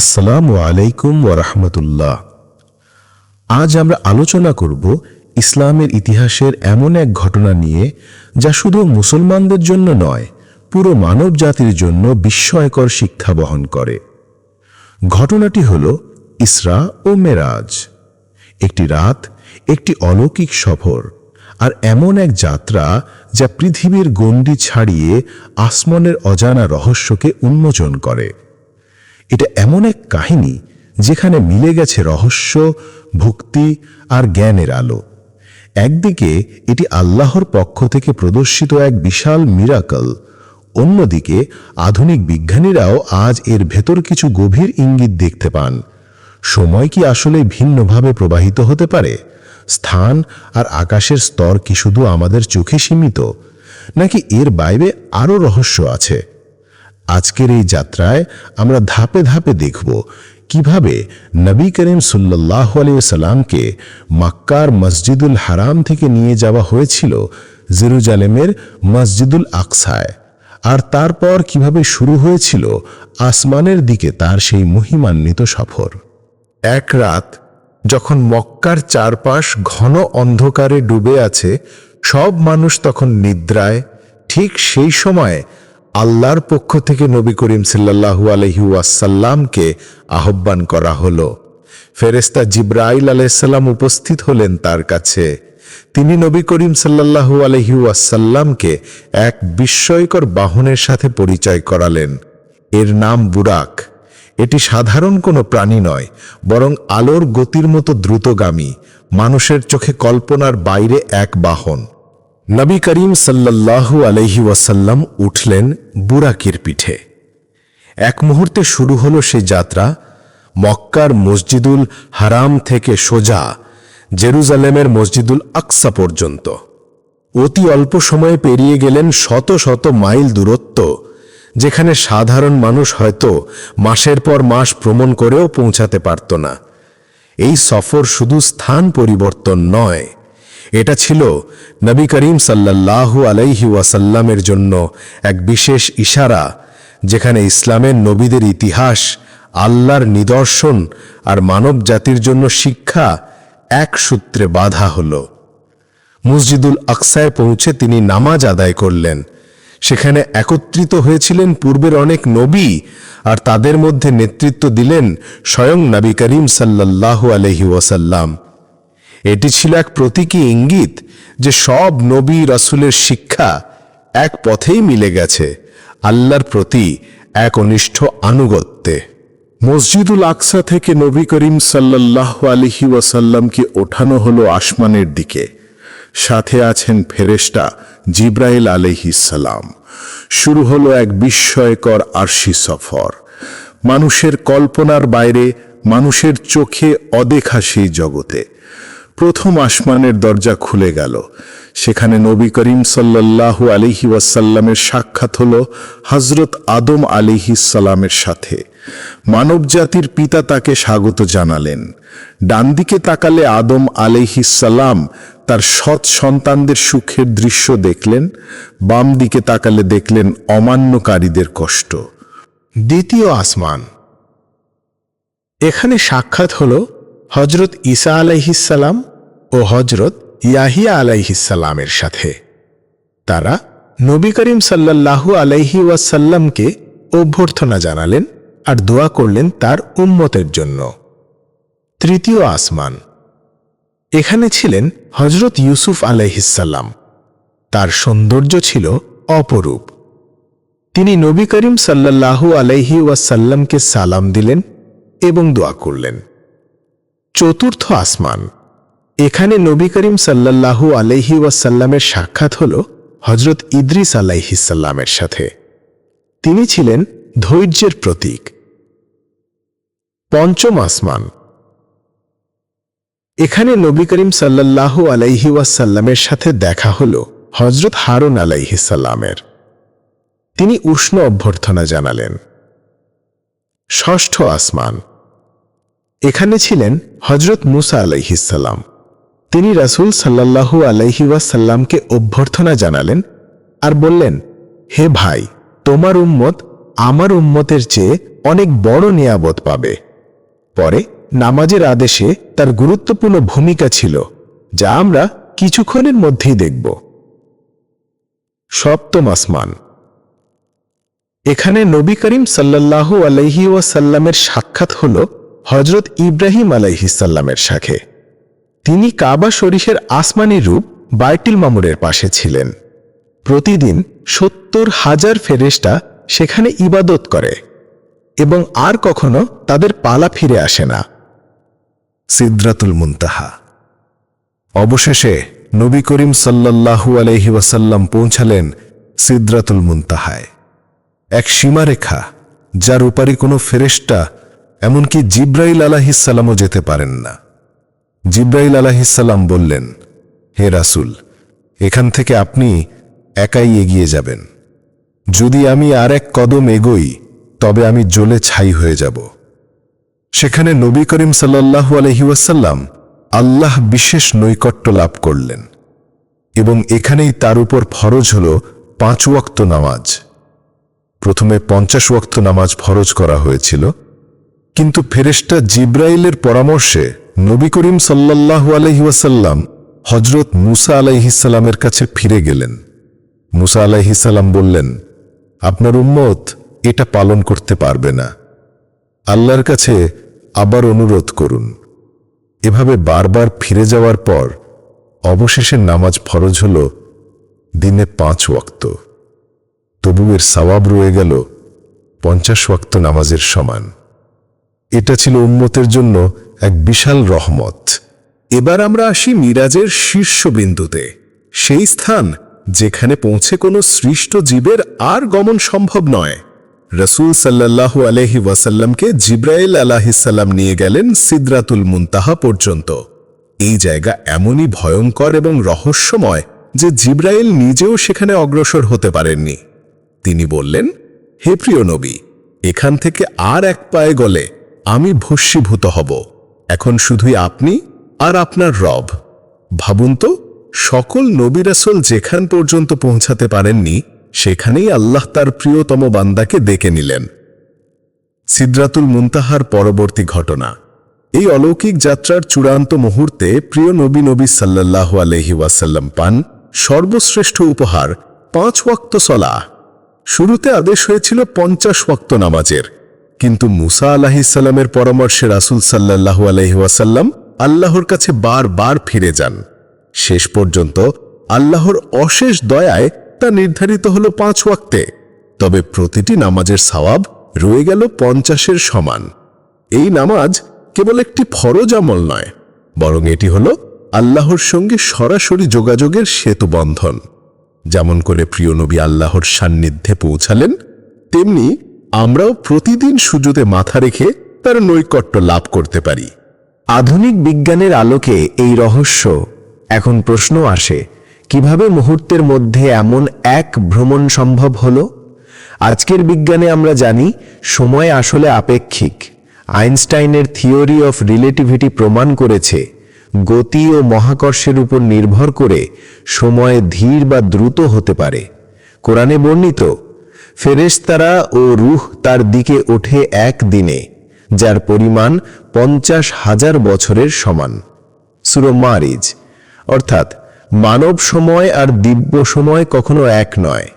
আসসালামু আলাইকুম ওরহমতুল্লাহ আজ আমরা আলোচনা করব ইসলামের ইতিহাসের এমন এক ঘটনা নিয়ে, যা শুধু মুসলমানদের জন্য নয়, পুরো মানব জাতির জন্য বিস্ময়কর শিক্ষা বহন করে। ঘটনাটি হল ইসরা ও মেরাজ। একটি রাত, একটি অলৌকিক সফর, আর এমন এক যাত্রা যা পৃথিবীর গণ্ডি ছাড়িয়ে আসমানের অজানা রহস্যকে উন্মোচন করে। এটা এমন এক কাহিনী যেখানে মিলে গেছে রহস্য, ভক্তি আর জ্ঞানের আলো। একদিকে এটি আল্লাহর পক্ষ থেকে প্রদর্শিত এক বিশাল মিরাকল অন্যদিকে আধুনিক বিজ্ঞানীরাও আজ এর ভেতর কিছু গভীর ইঙ্গিত দেখতে পান। সময় কি আসলে ভিন্নভাবে প্রবাহিত হতে পারে? স্থান আর আকাশের স্তর কি শুধু আমাদের চোখে সীমিত? নাকি এর বাইরে আরও রহস্য আছে? আজকের এই যাত্রায় আমরা ধাপে ধাপে দেখব কীভাবে নবী করিম সাল্লাহ সাল্লামকে মাক্কার মসজিদুল হারাম থেকে নিয়ে যাওয়া হয়েছিল জেরুজালেমের মসজিদুল আকসায়। আর তারপর কীভাবে শুরু হয়েছিল আসমানের দিকে তার সেই মহিমান্বিত সফর। এক রাত যখন মক্কার চারপাশ ঘন অন্ধকারে ডুবে আছে, সব মানুষ তখন নিদ্রায়, ঠিক সেই সময় আল্লাহর পক্ষ থেকে নবী করিম সাল্লাহু আলহি ওয়াসাল্লামকে আহ্বান করা হলো। ফেরেস্তা জিব্রাইল আলাইসাল্লাম উপস্থিত হলেন তার কাছে। তিনি নবী করিম সাল্লাহু আলহি ওয়াসাল্লামকে এক বিস্ময়কর বাহনের সাথে পরিচয় করালেন। এর নাম বুরাক। এটি সাধারণ কোনো প্রাণী নয়, বরং আলোর গতির মতো দ্রুতগামী। মানুষের চোখে কল্পনার বাইরে এক বাহন। নবী করিম সাল্লাল্লাহু আলহি ওয়াসাল্লাম উঠলেন বুরাকির পিঠে। এক মুহূর্তে শুরু হলো সে যাত্রা মক্কার মসজিদুল হারাম থেকে সোজা জেরুজালেমের মসজিদুল আকসা পর্যন্ত। অতি অল্প সময়ে পেরিয়ে গেলেন শত শত মাইল দূরত্ব, যেখানে সাধারণ মানুষ হয়তো মাসের পর মাস ভ্রমণ করেও পৌঁছাতে পারত না। এই সফর শুধু স্থান পরিবর্তন নয় এটা ছিল নবী করিম সাল্লাল্লাহু আলাইহি ওয়াসাল্লামের জন্য এক বিশেষ ইশারা, যেখানে ইসলামের নবীদের ইতিহাস, আল্লাহর নিদর্শন আর মানব জাতির জন্য শিক্ষা এক সূত্রে বাধা হল। মসজিদুল আকসায় পৌঁছে তিনি নামাজ আদায় করলেন। সেখানে একত্রিত হয়েছিলেন পূর্বের অনেক নবী আর তাদের মধ্যে নেতৃত্ব দিলেন স্বয়ং নবী করিম সাল্লাল্লাহু আলহি ওয়াসাল্লাম। এটি ছিল এক প্রতীকী ইঙ্গিত যে সব নবী রাসুলের শিক্ষা এক পথেই মিলে গেছে, আল্লাহর প্রতি এক অনিষ্ঠ আনুগত্যে। মসজিদুল আকসা থেকে নবী করিম সাল্লাহ আলহি ওয়াসাল্লামকে ওঠানো হলো আসমানের দিকে। সাথে আছেন ফেরেস্টা জিব্রাইল আলহিসাল্লাম শুরু হলো এক বিস্ময়কর আরশি সফর। মানুষের কল্পনার বাইরে, মানুষের চোখে অদেখা সেই জগতে। প্রথম আসমানের দরজা খুলে গেল। সেখানে নবী করিম সাল্লাল্লাহু আলিহি ওয়াসাল্লামের সাক্ষাৎ হল হজরত আদম আলিহিসাল্লামের সাথে। মানব জাতির পিতা তাকে স্বাগত জানালেন। ডান দিকে তাকালে আদম আলিহিসাল্লাম তার সৎ সন্তানদের সুখের দৃশ্য দেখলেন বাম দিকে তাকালে দেখলেন অমান্যকারীদের কষ্ট। দ্বিতীয় আসমান। এখানে সাক্ষাৎ হল হজরত ঈসা আলাইহিসাল্লাম ও হজরত ইয়াহিয়া আলাইহিসাল্লামের সাথে। তারা নবী করিম সাল্লাল্লাহু আলাইহি ওয়াসাল্লামকে অভ্যর্থনা জানালেন আর দোয়া করলেন তার উম্মতের জন্য। তৃতীয় আসমান। এখানে ছিলেন হজরত ইউসুফ আলাইহিসাল্লাম তার সৌন্দর্য ছিল অপরূপ। তিনি নবী করিম সাল্লাল্লাহু আলাইহি ওয়াসাল্লামকে সালাম দিলেন এবং দোয়া করলেন। চতুর্থ আসমান। এখানে নবী করিম সাল্লাল্লাহু আলাইহি ওয়াসাল্লামের সাক্ষাৎ হল হজরত ইদ্রিস আলাইহিসাল্লামের সাথে। তিনি ছিলেন ধৈর্যের প্রতীক। পঞ্চম আসমান। এখানে নবী করিম সাল্লাল্লাহু আলাইহি ওয়াসাল্লামের সাথে দেখা হল হজরত হারুন আলাইহিসাল্লামের তিনি উষ্ণ অভ্যর্থনা জানালেন। ষষ্ঠ আসমান। এখানে ছিলেন হজরত মুসা আলাইহিসাল্লাম তিনি রাসূল সাল্লাল্লাহু আলাইহি ওয়াসাল্লামকে অভ্যর্থনা জানালেন আর বললেন, হে ভাই, তোমার উম্মত আমার উম্মতের চেয়ে অনেক বড় নিয়াবত পাবে। পরে নামাজের আদেশে তার গুরুত্বপূর্ণ ভূমিকা ছিল, যা আমরা কিছুক্ষণের মধ্যেই দেখব। সপ্তম আসমান। এখানে নবী করিম সাল্লাল্লাহু আলাইহি ওয়াসাল্লামের সাক্ষাৎ হল হজরত ইব্রাহিম আলাইহিসাল্লামের সাথে তিনি কাবা শরীফের আসমানি রূপ বাইটিল মামুরের পাশে ছিলেন। প্রতিদিন সত্তর হাজার ফেরেস্টা সেখানে ইবাদত করে এবং আর কখনো তাদের পালা ফিরে আসে না। সিদ্রাতুল মুনতাহা। অবশেষে নবী করিম সাল্লাল্লাহু আলহি ওয়াসাল্লাম পৌঁছালেন সিদ্রাতুল মুনতাহায়। এক সীমারেখা, যার উপারি কোনো ফেরেস্টা এমনকি জিব্রাইল আলাহিসাল্লামও যেতে পারেন না। জিব্রাইল আলাহিসাল্লাম বললেন, হে রাসুল, এখান থেকে আপনি একাই এগিয়ে যাবেন। যদি আমি আর এক কদম এগোই, তবে আমি জ্বলে ছাই হয়ে যাব। সেখানে নবী করিম সাল্লাল্লাহু আলহি ওয়াসাল্লাম আল্লাহ বিশেষ নৈকট্য লাভ করলেন এবং এখানেই তার উপর ফরজ হল পাঁচ ওয়াক্ত নামাজ। প্রথমে পঞ্চাশ ওয়াক্ত নামাজ ফরজ করা হয়েছিল কিন্তু ফেরেশতা জিব্রাইলের পরামর্শে নবী করিম সাল্লাল্লাহু আলহি ওয়াসাল্লাম হজরত মুসা আলাইহিসাল্লামের কাছে ফিরে গেলেন। মুসা আলাইহিসাল্লাম বললেন, আপনার উম্মত এটা পালন করতে পারবে না। আল্লাহর কাছে আবার অনুরোধ করুন। এভাবে বারবার ফিরে যাওয়ার পর অবশেষে নামাজ ফরজ হল দিনে পাঁচ ওয়াক্ত। তবু এর সওয়াব রয়ে গেল পঞ্চাশ ওয়াক্ত নামাজের সমান। এটা ছিল উম্মতের জন্য এক বিশাল রহমত। এবার আমরা আসি মিরাজের শীর্ষবিন্দুতে। সেই স্থান যেখানে পৌঁছে কোনো সৃষ্ট জীবের আর গমন সম্ভব নয়। রসুল সাল্লাল্লাহু আলহি ওয়াসাল্লামকে জিব্রাইল আলাহিসাল্লাম নিয়ে গেলেন সিদ্রাতুল মুনতাহা পর্যন্ত। এই জায়গা এমনই ভয়ঙ্কর এবং রহস্যময় যে জিব্রাইল নিজেও সেখানে অগ্রসর হতে পারেননি। তিনি বললেন, হে প্রিয় নবী, এখান থেকে আর এক পায়ে গলে আমি ভস্মীভূত হব। এখন শুধুই আপনি আর আপনার রব। ভাবুন তো, সকল নবী রাসূল যেখান পর্যন্ত পৌঁছাতে পারেননি, সেখানেই আল্লাহ তার প্রিয়তম বান্দাকে ডেকে নিলেন। সিদ্রাতুল মুনতাহার পরবর্তী ঘটনা। এই অলৌকিক যাত্রার চূড়ান্ত মুহূর্তে প্রিয় নবী নবী সাল্লাহ আলহি ওয়াসাল্লাম পান সর্বশ্রেষ্ঠ উপহার, পাঁচ ওয়াক্ত সলা শুরুতে আদেশ হয়েছিল পঞ্চাশ ওয়াক্ত নামাজের। কিন্তু মুসা আলাহিসাল্লামের পরামর্শে রাসুল সাল্লাহ আলহি ওয়াসাল্লাম আল্লাহর কাছে বারবার ফিরে যান। শেষ পর্যন্ত আল্লাহর অশেষ দয়ায় তা নির্ধারিত হল পাঁচ ওয়াক্তে, তবে প্রতিটি নামাজের সওয়াব রয়ে গেল পঞ্চাশের সমান। এই নামাজ কেবল একটি ফরজ আমল নয়, বরং এটি হল আল্লাহর সঙ্গে সরাসরি যোগাযোগের সেতুবন্ধন যেমন করে প্রিয় নবী আল্লাহর সান্নিধ্যে পৌঁছালেন, তেমনি আমরাও প্রতিদিন সুযোগে মাথা রেখে তার নৈকট্য লাভ করতে পারি। আধুনিক বিজ্ঞানের আলোকে এই রহস্য এখন প্রশ্ন আসে, কীভাবে মুহূর্তের মধ্যে এমন এক ভ্রমণ সম্ভব হল? আজকের বিজ্ঞানে আমরা জানি, সময় আসলে আপেক্ষিক। আইনস্টাইনের থিওরি অফ রিলেটিভিটি প্রমাণ করেছে, গতি ও মহাকর্ষের উপর নির্ভর করে সময় ধীর বা দ্রুত হতে পারে। কোরআনে বর্ণিত ফেরেশতারা ও রুহ তার দিকে ওঠে এক দিনে, যার পরিমাণ পঞ্চাশ হাজার বছরের সমান। সুরো মারিজ, অর্থাৎ মানব সময় আর দিব্য সময় কখনো এক নয়।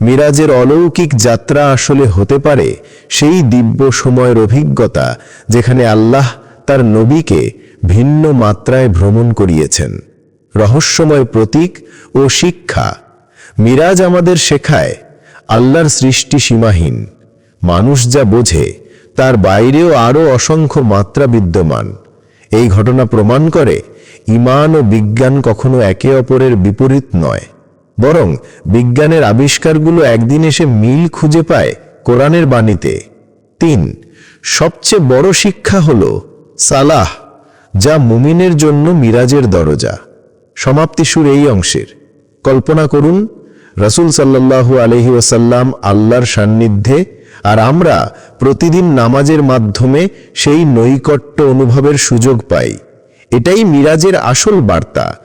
মিরাজের অলৌকিক যাত্রা আসলে হতে পারে সেই দিব্য সময়ের অভিজ্ঞতা যেখানে আল্লাহ তার নবীকে ভিন্ন মাত্রায় ভ্রমণ করিয়েছেন। রহস্যময় প্রতীক ও শিক্ষা। মিরাজ আমাদের শেখায় আল্লাহর সৃষ্টি সীমাহীন। মানুষ যা বোঝে, তার বাইরেও আরও অসংখ্য মাত্রা বিদ্যমান। এই ঘটনা প্রমাণ করে, ইমান ও বিজ্ঞান কখনো একে অপরের বিপরীত নয়। বরং বিজ্ঞানের আবিষ্কারগুলো একদিন এসে মিল খুঁজে পায় কোরআনের বাণীতে। তিন, সবচেয়ে বড় শিক্ষা হল সালাহ, যা মুমিনের জন্য মিরাজের দরজা। সমাপ্তি সুর এই অংশের। কল্পনা করুন রসুল সাল্লাল্লাহু আলহি ওসাল্লাম আল্লাহর সান্নিধ্যে আর আমরা প্রতিদিন নামাজের মাধ্যমে সেই নৈকট্য অনুভবের সুযোগ পাই। এটাই মিরাজের আসল বার্তা।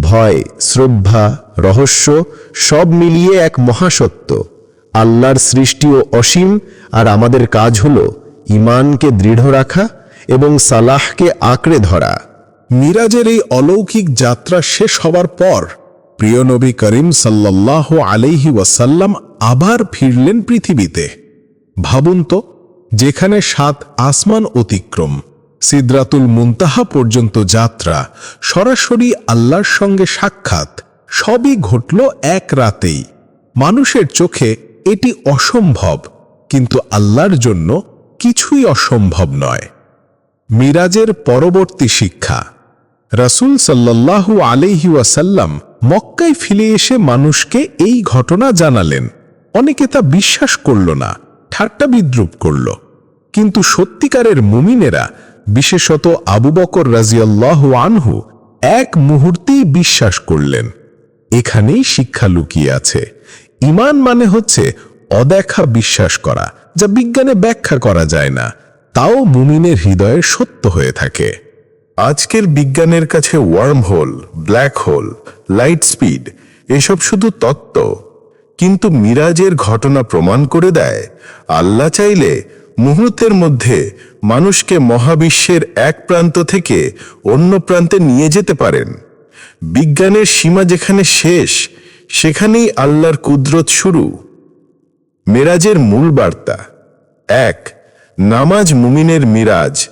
ভয়, শ্রদ্ধা, রহস্য সব মিলিয়ে এক মহাসত্য। আল্লাহর সৃষ্টিও অসীম আর আমাদের কাজ হল ইমানকে দৃঢ় রাখা এবং সালাহকে আঁকড়ে ধরা। মিরাজের এই অলৌকিক যাত্রা শেষ হবার পর প্রিয় নবী করিম সাল্লাহ আলাইহি ওয়াসাল্লাম আবার ফিরলেন পৃথিবীতে। ভাবুন তো, যেখানে সাত আসমান অতিক্রম, সিদ্রাতুল মুনতাহা পর্যন্ত যাত্রা, সরাসরি আল্লাহর সঙ্গে সাক্ষাৎ, সবই ঘটল এক রাতেই। মানুষের চোখে এটি অসম্ভব, কিন্তু আল্লাহর জন্য কিছুই অসম্ভব নয়। মিরাজের পরবর্তী শিক্ষা, রাসূল সাল্লাল্লাহু আলাইহি ওয়াসাল্লাম মক্কায় ফিরে এসে মানুষকে এই ঘটনা জানালেন। অনেকে তা বিশ্বাস করল না, ঠাট্টা বিদ্রুপ করল। কিন্তু সত্যিকারের মুমিনেরা, বিশেষত আবু বকর রাজিয়াল্লাহু আনহু, এক মুহূর্তেই বিশ্বাস করলেন। এখানেই শিক্ষা লুকিয়ে আছে। ইমান মানে হচ্ছে অদেখা বিশ্বাস করা, যা বিজ্ঞানে ব্যাখ্যা করা যায় না। তাও মুমিনের হৃদয়ে সত্য হয়ে থাকে। আজকের বিজ্ঞানের কাছে wormhole, black hole, light speed, এসব শুধু তত্ত্ব। কিন্তু মিরাজের ঘটনা প্রমাণ করে দেয়, আল্লাহ চাইলে মুহূর্তের মধ্যে মানুষকে মহাবিশ্বের এক প্রান্ত থেকে অন্য প্রান্তে নিয়ে যেতে পারেন। বিজ্ঞানের সীমা যেখানে শেষ, সেখানেই আল্লাহর কুদরত শুরু। মেরাজের মূল বার্তা, এক, নামাজ মুমিনের মিরাজ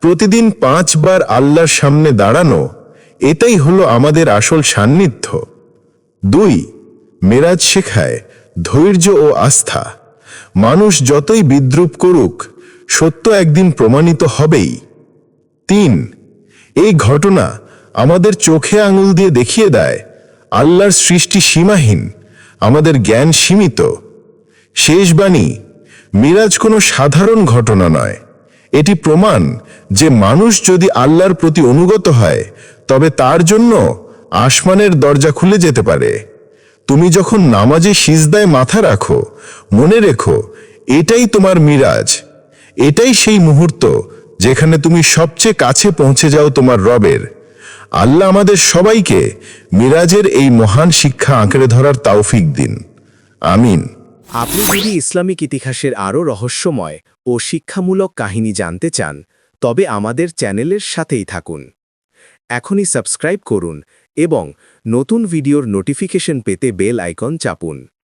প্রতিদিন পাঁচবার আল্লাহর সামনে দাঁড়ানো, এটাই হলো আমাদের আসল সান্নিধ্য। দুই, মেরাজ শেখায়, ধৈর্য ও আস্থা। মানুষ যতই বিদ্রুপ করুক, সত্য একদিন প্রমাণিত হবেই। তিন, এই ঘটনা আমাদের চোখে আঙুল দিয়ে দেখিয়ে দেয়, আল্লাহর সৃষ্টি সীমাহীন, আমাদের জ্ঞান সীমিত। শেষ বাণী, মিরাজ কোনো সাধারণ ঘটনা নয়। এটি প্রমাণ যে মানুষ যদি আল্লাহর প্রতি অনুগত হয়, তবে তার জন্য আসমানের দরজা খুলে যেতে পারে। তুমি যখন নামাজে সিজদায় মাথা রাখো, মনে রেখো, এটাই তোমার মিরাজ। এটাই সেই মুহূর্ত যেখানে তুমি সবচেয়ে কাছে পৌঁছে যাও তোমার রবের। আল্লাহ আমাদের সবাইকে মিরাজের এই মহান শিক্ষা আঁকড়ে ধরার তাওফিক দিন। আমিন। আপনি যদি ইসলামিক ইতিহাসের আরও রহস্যময় ও শিক্ষামূলক কাহিনী জানতে চান, তবে আমাদের চ্যানেলের সাথেই থাকুন। এখনই সাবস্ক্রাইব করুন এবং নতুন ভিডিওর নোটিফিকেশন পেতে বেল আইকন চাপুন।